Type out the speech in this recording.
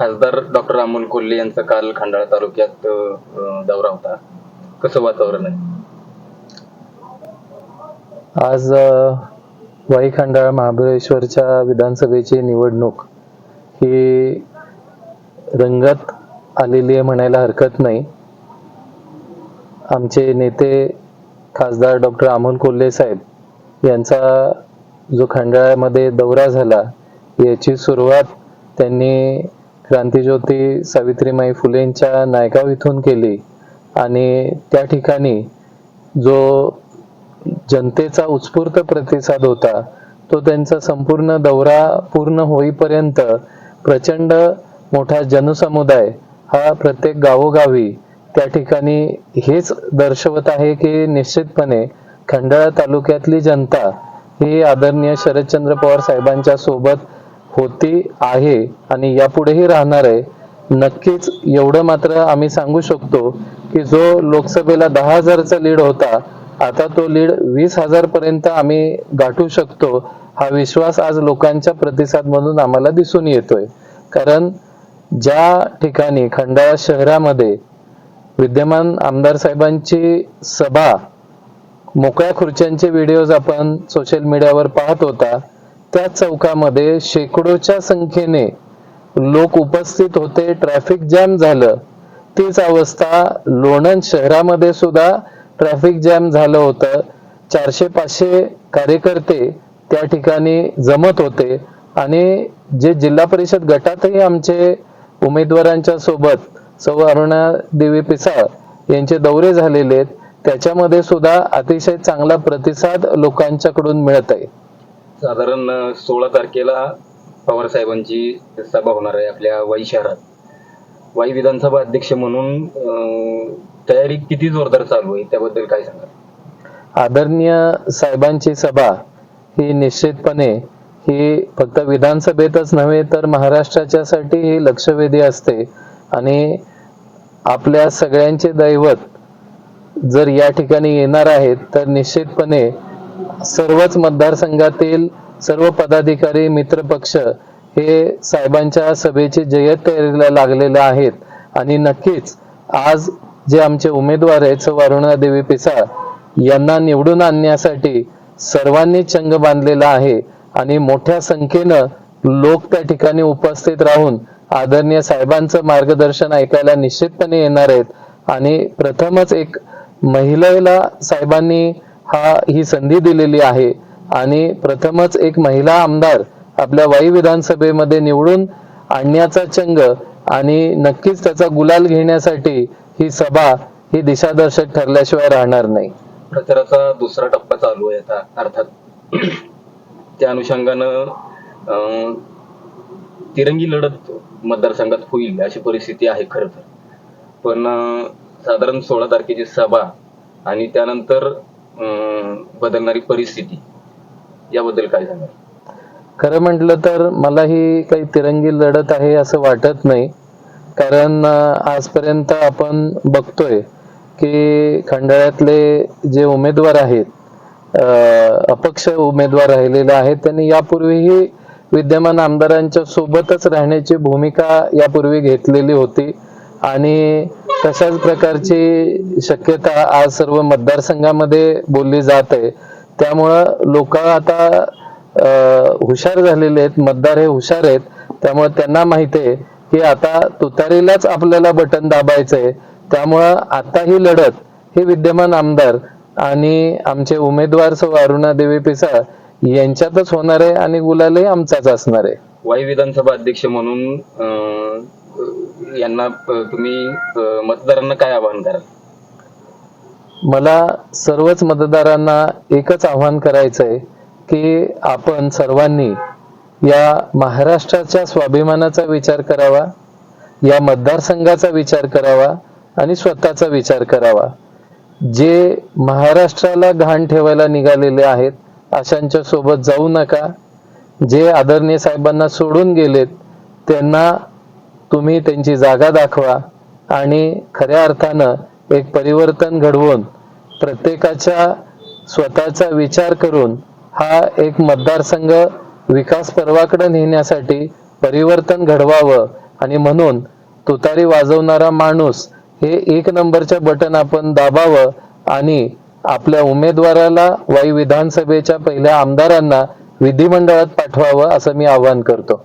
खासदार डॉक्टर अमोल कोल्हे यांचा काल खंडाळा तालुक्यात दौरा होता. कसं वातावरण आहे? आज वाई खंडाळा महाबळेश्वरच्या विधानसभेची निवडणूक ही रंगत आलेली आहे म्हणायला हरकत नाही. आमचे नेते खासदार डॉक्टर अमोल कोल्हे साहेब यांचा जो खंडाळ्यामध्ये दौरा झाला याची सुरुवात त्यांनी क्रांतीज्योती सावित्रीमाई फुलेंच्या नायगाव इथून केली. आणि त्या ठिकाणी जो जनतेचा उत्स्फूर्त प्रतिसाद होता तो त्यांचा संपूर्ण दौरा पूर्ण होईपर्यंत प्रचंड मोठा जनसमुदाय हा प्रत्येक गावोगावी त्या ठिकाणी हेच दर्शवत आहे की निश्चितपणे खंडाळा तालुक्यातली जनता ही आदरणीय शरदचंद्र पवार साहेबांच्या सोबत होती आहे आणि यापुढेही राहणार आहे. नक्कीच एवढं मात्र आम्ही सांगू शकतो की जो लोकसभेला दहा हजारचा लीड होता आता तो लीड वीस हजार पर्यंत आम्ही गाठू शकतो हा विश्वास आज लोकांच्या प्रतिसाद मधून आम्हाला दिसून येतोय. कारण ज्या ठिकाणी खंडाळा शहरामध्ये विद्यमान आमदार साहेबांची सभा मोकळ्या खुर्च्यांचे व्हिडिओज आपण सोशल मीडियावर पाहत होता त्या चौकामध्ये शेकडोच्या संख्येने लोक उपस्थित होते. ट्रॅफिक जॅम झालं. तीच अवस्था लोणंद शहरामध्ये सुद्धा ट्रॅफिक जॅम झालं होतं. चारशे पाचशे कार्यकर्ते त्या ठिकाणी जमत होते. आणि जे जिल्हा परिषद गटातही आमचे उमेदवारांच्या सोबत सौ अरुणा देवी पिसाळ यांचे दौरे झालेले आहेत त्याच्यामध्ये सुद्धा अतिशय चांगला प्रतिसाद लोकांच्याकडून मिळत आहे. साधारण सोळा तारखेला पवार साहेबांची सभा होणार आहे आपल्या वाई शहरात. वाई विधानसभा अध्यक्ष म्हणून तयारी किती जोरदार चालू आहे त्याबद्दल काय सांगा आदरणीय साहेबांची सभा ही निश्चितपणे ही फक्त विधानसभेतच नव्हे तर महाराष्ट्राच्यासाठी ही लक्षवेधी असते. आणि आपल्या सगळ्यांचे दैवत जर या ठिकाणी येणार आहेत तर निश्चितपणे सर्वच मतदारसंघातील सर्व पदाधिकारी मित्रपक्ष हे साहेबांच्या सभेची जय्यत तयारीला लागलेले आहेत. आणि नक्कीच आज जे आमचे उमेदवार आहेत सौ अरुणा देवी पिसाळ यांना निवडून आणण्यासाठी सर्वांनी चंग बांधलेला आहे आणि मोठ्या संख्येनं लोक त्या ठिकाणी उपस्थित राहून आदरणीय साहेबांचं मार्गदर्शन ऐकायला निश्चितपणे येणार आहेत. आणि प्रथमच एक महिलेला साहेबांनी हा ही संधी दिलेली आहे. आणि प्रथमच एक महिला आमदार आपल्या वाई विधानसभेमध्ये निवडून आणण्याचा चंग आणि नक्कीच त्याचा गुलाल घेण्यासाठी ही सभा ही दिशादर्शक ठरल्याशिवाय राहणार नाही. प्रचाराचा दुसरा टप्पा चालू आहे आता अर्थात त्या अनुषंगानं अं, तिरंगी लढत मतदारसंघात होईल अशी परिस्थिती आहे खरं तर. पण साधारण सोळा तारखेची सभा आणि त्यानंतर बदलणारी परिस्थिती. याबद्दल काय सांगाल? खरं म्हटलं तर मला ही काही तिरंगी लढत आहे असं वाटत नाही. कारण आजपर्यंत आपण बघतोय की खंडाळ्यातले जे उमेदवार आहेत अपक्ष उमेदवार राहिलेले आहेत त्यांनी यापूर्वीही विद्यमान आमदारांच्या सोबतच राहण्याची भूमिका यापूर्वी घेतलेली होती. आणि तशाच प्रकारची शक्यता आज सर्व मतदारसंघामध्ये बोलली जात आहे. त्यामुळं लोक आता हुशार झालेले आहेत मतदार हे हुशार आहेत. त्यामुळे त्यांना माहिती आहे की आता तुतारीलाच आपल्याला बटन दाबायचंय. त्यामुळं आता ही लढत हे विद्यमान आमदार आणि आमचे उमेदवार सौ अरुणा देवी पिसा यांच्यातच होणार आहे आणि गुलालही आमचाच असणार आहे. वाई विधानसभा अध्यक्ष म्हणून यांना तुम्ही मतदारांना काय आवाहन कराल? मला सर्वच मतदारांना एकच आव्हान करायचं आहे की आपण सर्वांनी या महाराष्ट्राच्या स्वाभिमानाचा विचार करावा या मतदारसंघाचा विचार करावा आणि स्वतःचा विचार करावा. जे महाराष्ट्राला घाण ठेवायला निघालेले आहेत अशांच्या सोबत जाऊ नका. जे आदरणीय साहेबांना सोडून गेलेत त्यांना तुम्ही त्यांची जागा दाखवा आणि खऱ्या अर्थानं एक परिवर्तन घडवून प्रत्येकाच्या स्वतःचा विचार करून हा एक मतदारसंघ विकास पर्वाकडे नेण्यासाठी परिवर्तन घडवावं आणि म्हणून तुतारी वाजवणारा माणूस हे एक नंबरच्या बटन आपण दाबावं आणि आपल्या उमेदवाराला वाई विधानसभेच्या पहिल्या आमदारांना विधिमंडळात पाठवावं असं मी आवाहन करतो.